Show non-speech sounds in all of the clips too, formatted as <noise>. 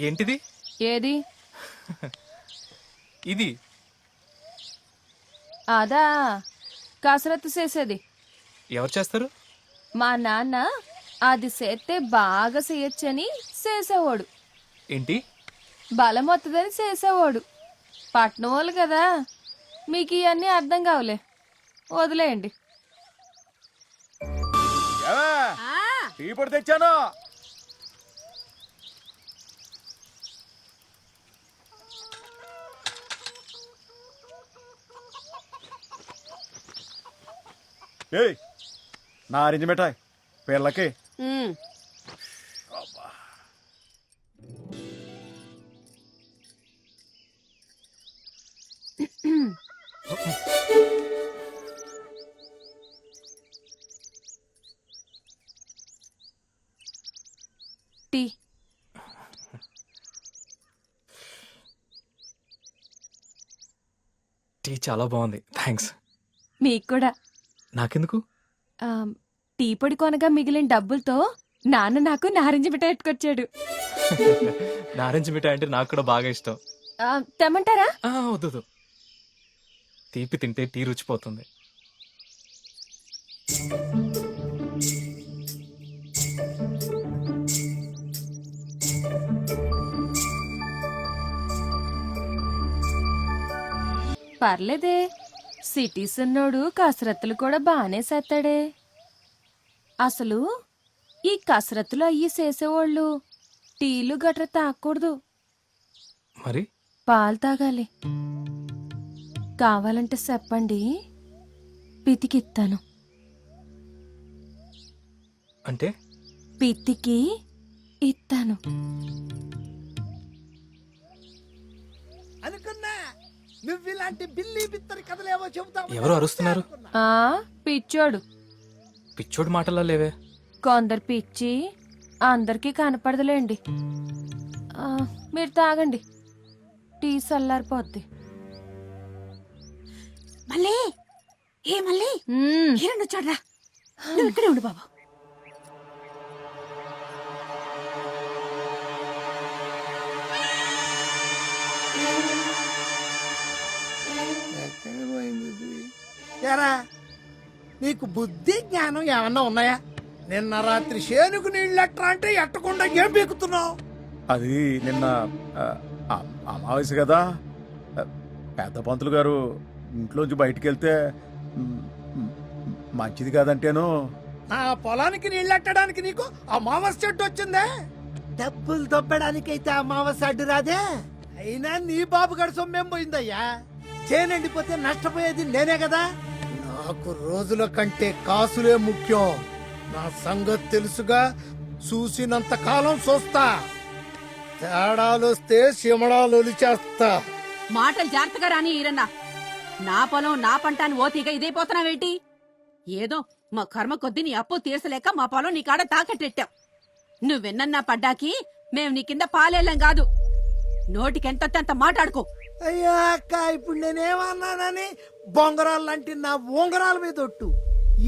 ఏంటిది? ఏది? <laughs> ఇది. అదా కసరత్తు చేసేది. ఎవరు చేస్తారు? మా నాన్న అది చేస్తే బాగా చేయొచ్చని చేసేవాడు. ఏంటి? బలం వస్తుందని చేసేవాడు. పట్నం వాళ్ళు కదా మీకు ఇవన్నీ అర్థం కావులే. వదిలేయండి. టీ పొడి తెచ్చాను. ఏయ్ నారింజ మిఠాయి పిల్లకి. టీ. టీ చాలా బాగుంది. థ్యాంక్స్ మీకు కూడా. నాకెందుకు? టీ పొడి కొనగా మిగిలిన డబ్బులతో నాన్న నాకు నారింజ మిఠాయి ఎట్టుకొచ్చాడు <laughs> నారింజ మిఠాయి అంటే నాకు కూడా బాగా ఇష్టం. తెమ్మంటారా? వద్దు. తీపి తింటే టీ రుచిపోతుంది. పర్లేదే. సిటీస్ ఉన్నోడు కసరత్తులు కూడా బాగానే చేస్తాడే. అసలు ఈ కసరత్తులు అయ్యి చేసేవాళ్ళు టీలు గట్ర తాగకూడదు మరి? పాలు తాగాలి. కావాలంటే చెప్పండి. పితికిత్తాను. అంటే? పితికి ఇత్తాను. నువ్వు ఇలాంటి బిల్లి బిత్తరి కథలేవో చెబుతావు ఎవరు అరుస్తున్నారు? ఆ పిచ్చోడు. పిచ్చోడు మాటలా లేవే. కొందరు పిచ్చి అందరికీ కనపడదులేండి. ఆ, మీరు తాగండి. టీ చల్లారిపోద్ది మళ్ళీ ఏ మళ్ళీ మ్మ్. వచ్చాడ్రా. నువ్వు ఇక్కడే ఉండు బాబు. ఇది? ఎరా నీకు బుద్ధి జ్ఞానం ఏమన్నా ఉన్నాయా? నిన్న రాత్రి శేనుకు నీళ్ళెట్రా అంటే ఎట్టకుండా ఏం పీకుతున్నావు అది నిన్న ఆ, ఆ- అమావాస్య కదా. ఆ, పెద్ద పంతులు గారు ఇంట్లోంచి బయటికి వెళ్తే మ్, మ్, మంచిది కాదంటేను. నా పొలానికి నీళ్ళెట్టడానికి నీకు అమావాస్య చెట్టు వచ్చిందే? డబ్బులు దొబ్బడానికైతే అమావాస్య అడ్డు రాదే. అయినా నీ బాబు గడి సొమ్మేం పోయిందయ్యా? చేనండిపోతే నష్టపోయేది నేనే కదా? నాకు రోజుల కంటే కాసులే ముఖ్యం. నా సంగతి తెలుసుగా చూసినంత కాలం చూస్తా. తేడాలొస్తే సిమడాలు చేస్తా మాటలు జాగ్రత్తగా రాని ఈరన్న. నా పొలం నా పంట అని ఓతీగా ఇదైపోతున్నావేంటి ఏదో మా కర్మ కొద్దీ నీ అప్పు తీర్చలేక మా పొలం నీ కాడ తాకట్టెట్టాం. నువ్వెన్నన్నా పడ్డాకి మేం నీ కింద పాలేళ్ళం కాదు. నోటికెంత మాట్లాడుకో. అయ్యా అక్క ఇప్పుడు నేనేమన్నానని బొంగరాలు లాంటి నా ఉంగరాల మీద ఒట్టు.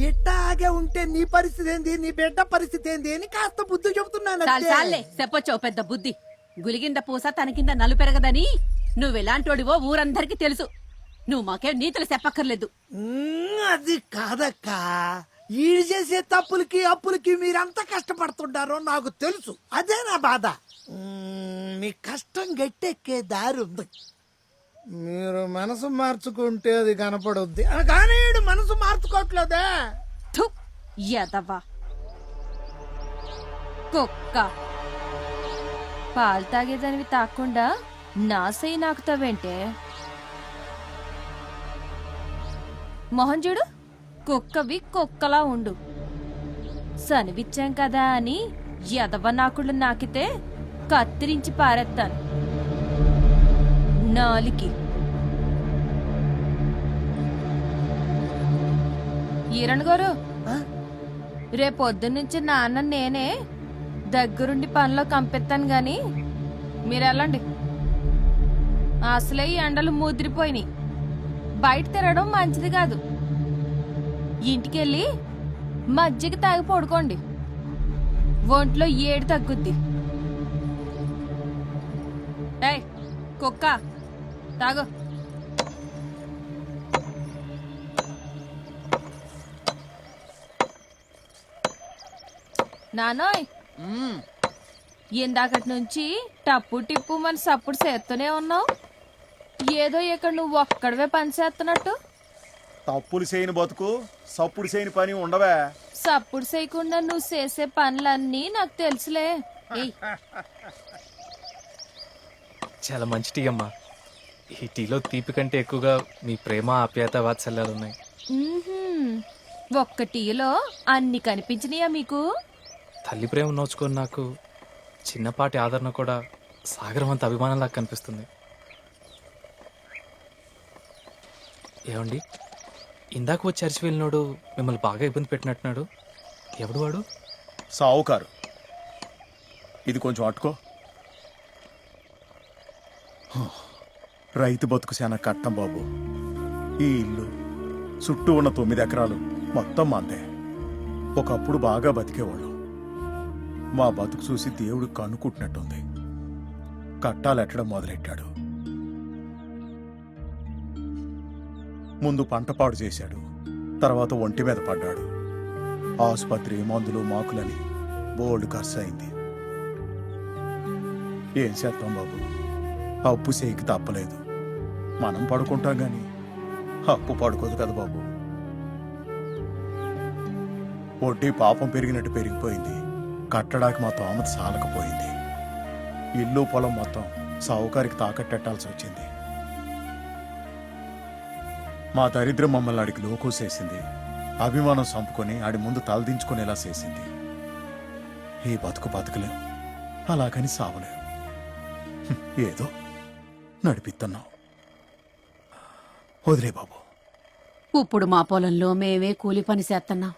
ఇట్టాగే ఉంటే నీ పరిస్థితి ఏంది? నీ బిడ్డ పరిస్థితి ఏంది? అని కాస్త బుద్ధి చెబుతున్నాను చాలు చెప్పొచ్చావు పెద్ద బుద్ధి. గులిగింద పూస తన కింద నలు పెరగదని నువ్వెలాంటోడివో ఊరందరికీ తెలుసు. నువ్వు మాకేం నీతులు చెప్పక్కర్లేదు. అది కాదక్క. ఈడు చేసే తప్పులకి అప్పులకి మీరంతా కష్టపడుతుంటారో నాకు తెలుసు. అదే నా బాధ. మీ కష్టం గట్టెక్కే దారి ఉంది. మీరు మనసు మార్చుకుంటే అది కనపడుద్ది. కానీ మనసు మార్చుకోవట్లేదే ఎదవా కుక్క. పాలు తాగేదానివి తాకుండా నా నాకు నాకుతావేంటే మొహం చూడు కుక్కవి కుక్కలా ఉండు. సనివిచ్చాం కదా అని ఎదవ నాకుళ్ళు నాకితే కత్తిరించి పారేస్తాను నాలికి. ఈరణ్ గారు ఆ? రేపొద్దునుంచి నాన్న నేనే దగ్గరుండి పనిలో కంపెత్తాను గాని మీరు వెళ్ళండి అసలే ఈ ఎండలు ముదిరిపోయినాయి. బయట తిరగడం మంచిది కాదు. ఇంటికెళ్ళి మజ్జిగ తాగి పడుకోండి. ఒంట్లో ఏడు తగ్గుద్ది. కుక్క. తాగు. నానోయ్ ఇందాకటి నుంచి టప్పు టిప్పు మన సప్పుడు చేస్తూనే ఉన్నావు. ఏదో ఇక్కడ నువ్వు ఒక్కడవే పని చేస్తున్నట్టు. తప్పులు చేయని బతుకు సప్పుడు చేయని పని ఉండవే. సప్పుడు చేయకుండా నువ్వు చేసే పనులన్నీ నాకు తెలుసులే. <laughs> ఏయ్. చాలా మంచి టీ అమ్మా. ఈ టీలో తీపి కంటే ఎక్కువగా మీ ప్రేమ ఆప్యాయత వాత్సల్యాలు ఉన్నాయి. ఒక్క టీలో అన్ని కనిపించినాయా మీకు? తల్లి ప్రేమ నోచుకొని నాకు చిన్నపాటి ఆదరణ కూడా సాగరం అంత అభిమానంలా కనిపిస్తుంది. ఏమండి? ఇందాక వచ్చి అరిచి వెళ్ళినోడు మిమ్మల్ని బాగా ఇబ్బంది పెట్టినట్టున్నాడు. ఎవడు వాడు? సావుకారు. ఇది కొంచెం అట్టుకో. రైతు బతుకు శానా కట్టం బాబు. ఈ ఇల్లు చుట్టూ ఉన్న తొమ్మిది ఎకరాలు మొత్తం మందే ఒకప్పుడు బాగా బతికేవాళ్ళం. మా బతుకు చూసి దేవుడు కనుక్కుంటున్నట్టుంది కట్టాలెట్టడం మొదలెట్టాడు. ముందు పంట పాడు చేశాడు. తర్వాత ఒంటి మీద పడ్డాడు. ఆసుపత్రి మందులు మాకులని బోల్డ్ ఖర్చు అయింది. ఏం చేస్తాం బాబు? అప్పు చేయికి తప్పలేదు. మనం పడుకుంటాం గాని అప్పు పడుకోదు కదా బాబు. వడ్డీ పాపం పెరిగినట్టు పెరిగిపోయింది. కట్టడానికి మా తోమత సాలకపోయింది. ఇల్లు పొలం మొత్తం సావుకారికి తాకట్టెట్టాల్సి వచ్చింది. మా దరిద్రం మమ్మల్ని ఆడికి లోకోసేసింది అభిమానం చంపుకొని ఆడి ముందు తలదించుకునేలా చేసింది. ఈ బతుకు బతకలేం అలాగని సావలేం ఏదో నడిపిస్తున్నాం వదిలే బాబు. ఇప్పుడు మా పొలంలో మేమే కూలి పని చేస్తున్నాం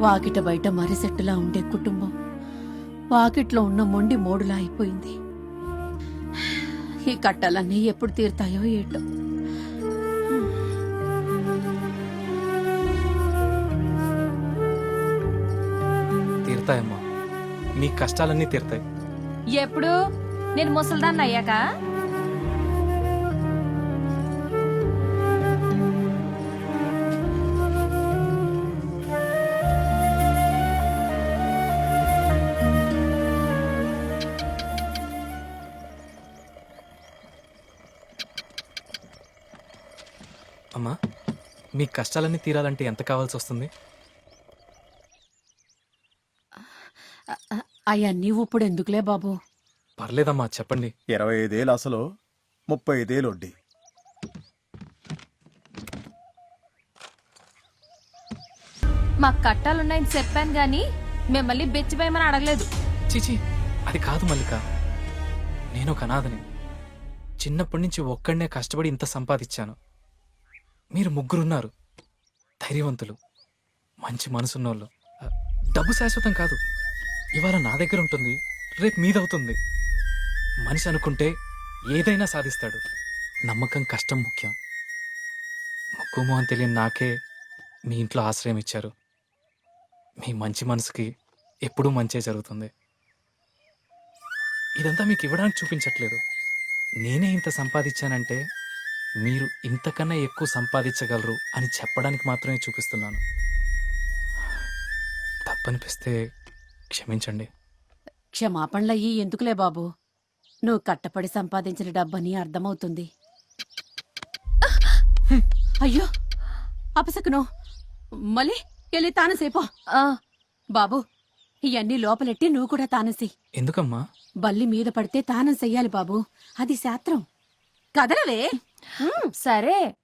వాకిట బయట మర్రి చెట్టులా ఉండే కుటుంబం. వాకిట్లో ఉన్న మొండి మోడులా అయిపోయింది. ఈ కట్టలన్నీ ఎప్పుడు తీరుతాయో ఏటో. తీరుతాయమ్మా. మీ కష్టాలన్నీ తీరుతాయి. ఎప్పుడు? నేను ముసల్దాన్ని అయ్యాక మీ కష్టాలన్నీ తీరాలంటే ఎంత కావాల్సి వస్తుంది? అవన్నీ ఇప్పుడు ఎందుకులే బాబు? పర్లేదమ్మా చెప్పండి. ఇరవై ఐదేళ్ళు అసలు ముప్పై ఐదేళ్ళు వడ్డీ. మాకు కట్టాలున్నాయని చెప్పాను గాని మిమ్మల్ని బెచ్చిపోయమని అడగలేదు. చీచి అది కాదు మల్లిక. నేను ఒక అనాథని. చిన్నప్పటి నుంచి ఒక్కడనే కష్టపడి ఇంత సంపాదించాను. మీరు ముగ్గురున్నారు. ధైర్యవంతులు. మంచి మనసున్నోళ్ళు. డబ్బు శాశ్వతం కాదు. ఇవాళ నా దగ్గర ఉంటుంది. రేపు మీదవుతుంది. మనిషి అనుకుంటే ఏదైనా సాధిస్తాడు. నమ్మకం కష్టం ముఖ్యం. ముక్కు అని తెలియని నాకే మీ ఇంట్లో ఆశ్రయం ఇచ్చారు. మీ మంచి మనసుకి ఎప్పుడూ మంచే జరుగుతుంది. ఇదంతా మీకు ఇవ్వడానికి చూపించట్లేదు. నేనే ఇంత సంపాదించానంటే మీరు ఇంతకన్నా ఎక్కువ సంపాదించగలరు అని చెప్పడానికి మాత్రమే చూపిస్తున్నాను. తప్పనిపిస్తే క్షమించండి. క్షమాపణలయ్యి ఎందుకులే బాబు? నువ్వు కట్టపడి సంపాదించిన డబ్బని అర్థమవుతుంది. అయ్యో! అపసకును మళ్ళీ వెళ్ళి తానసేపో. ఆ, బాబు ఇవన్నీ లోపలెట్టి నువ్వు కూడా తానసి. ఎందుకమ్మా? బల్లి మీద పడితే తానం చెయ్యాలి బాబు. అది శాస్త్రం. కదలవే! సరే.